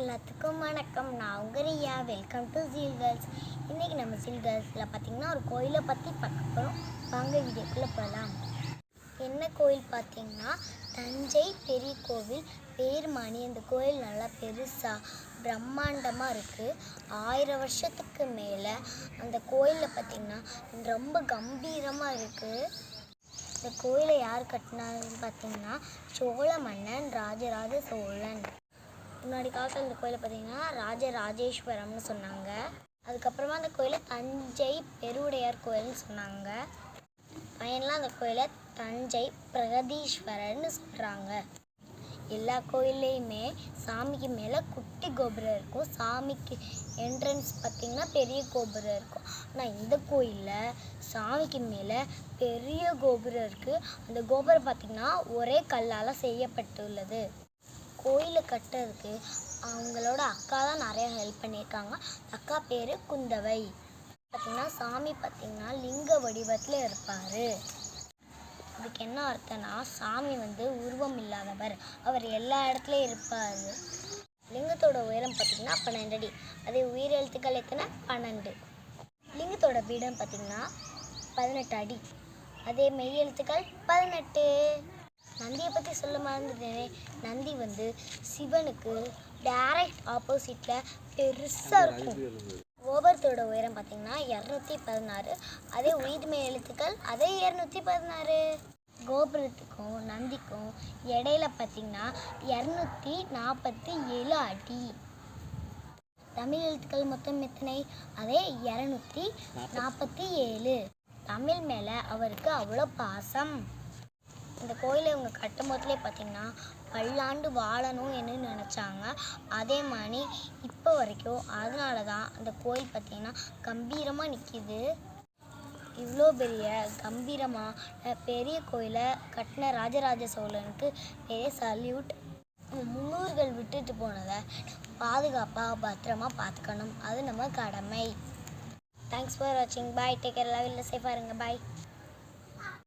எல்லாத்துக்கும் வணக்கம். நான் உங்க Riya. Welcome to Jeel girls இன்றைக்கி நம்ம ஜீல் கேர்ள்ஸில் பார்த்தீங்கன்னா ஒரு கோயிலை பற்றி பார்க்க போகிறோம் வாங்க வீடியோக்குள்ளே போகலாம் என்ன கோயில் பார்த்தீங்கன்னா தஞ்சை பெரிய கோவில் பேர்மானி அந்த கோயில் நல்லா பெருசாக பிரம்மாண்டமாக இருக்குது ஆயிரம் வருஷத்துக்கு மேலே அந்த கோயிலில் பார்த்திங்கன்னா ரொம்ப கம்பீரமாக இருக்குது இந்த கோயிலை யார் கட்டினாருன்னு பார்த்தீங்கன்னா சோழ மன்னன் ராஜராஜ சோழன். முன்னாடி காலத்தில் இந்த கோயிலை பார்த்தீங்கன்னா ராஜ ராஜேஸ்வரம்னு சொன்னாங்க. அதுக்கப்புறமா அந்த கோயிலை தஞ்சை பெருவுடையார் கோயில்னு சொன்னாங்க. பையன்லாம் அந்த கோயிலை தஞ்சை பிரகதீஸ்வரர்னு சொல்கிறாங்க எல்லா கோயில்லையுமே சாமிக்கு மேலே குட்டி கோபுரம் இருக்கும். சாமிக்கு என்ட்ரன்ஸ் பார்த்திங்கன்னா பெரிய கோபுரம் இருக்கும். ஆனால் இந்த கோயிலில் சாமிக்கு மேலே பெரிய கோபுரம் இருக்குது அந்த கோபுரம் பார்த்திங்கன்னா ஒரே கல்லால் செய்யப்பட்டுள்ளது. கோயிலை கட்டுறதுக்கு அவங்களோட அக்கா தான் நிறையா ஹெல்ப் பண்ணியிருக்காங்க. அக்கா பேர் குந்தவை. பார்த்திங்கன்னா சாமி பார்த்திங்கன்னா லிங்க வடிவத்தில் இருப்பார். அதுக்கு என்ன அர்த்தம்னா சாமி வந்து உருவம் இல்லாதவர். அவர் எல்லா இடத்துலையும் இருப்பார். லிங்கத்தோட உயரம் பார்த்திங்கன்னா பன்னெண்டு அடி. அதே உயிர் எழுத்துக்கள் எத்தனை? பன்னெண்டு. லிங்கத்தோட பீடம் பார்த்திங்கன்னா பதினெட்டு அடி. அதே மெய் எழுத்துக்கள் பதினெட்டு. நந்தியை பற்றி சொல்ல மறந்துட்டேனே. நந்தி வந்து சிவனுக்கு டைரக்ட் ஆப்போசிட்டில் பெருசாக இருக்கும். கோபுரத்தோட உயரம் பார்த்தீங்கன்னா இரநூத்தி பதினாறு. அதே உயிர்மை எழுத்துக்கள் அதே இரநூத்தி பதினாறு. கோபுரத்துக்கும் நந்திக்கும் இடையில பார்த்தீங்கன்னா இரநூத்தி நாற்பத்தி ஏழு அடி. தமிழ் எழுத்துக்கள் மொத்தம் எத்தனை? அதே இரநூத்தி நாற்பத்தி ஏழு. தமிழ் மேலே அவருக்கு அவ்வளோ பாசம். இந்த கோயிலை இவங்க கட்டும் போதுலேயே பார்த்தீங்கன்னா பல்லாண்டு வாழணும் என்று நினச்சாங்க. அதே மாதிரி இப்போ வரைக்கும் அதனால தான் அந்த கோயில் பார்த்தீங்கன்னா கம்பீரமாக நிற்கிது இவ்வளோ பெரிய கம்பீரமாக பெரிய கோயிலை கட்டின ராஜராஜ சோழனுக்கு பெரிய சல்யூட் முன்னோர்கள் விட்டுட்டு போனதை பாதுகாப்பாக பத்திரமா பார்த்துக்கணும். அது நம்ம கடமை. தேங்க்ஸ் ஃபார் வாட்சிங் பாய் டேக் கேர் லவ் இல்லை சேஃபாக இருங்க பாய்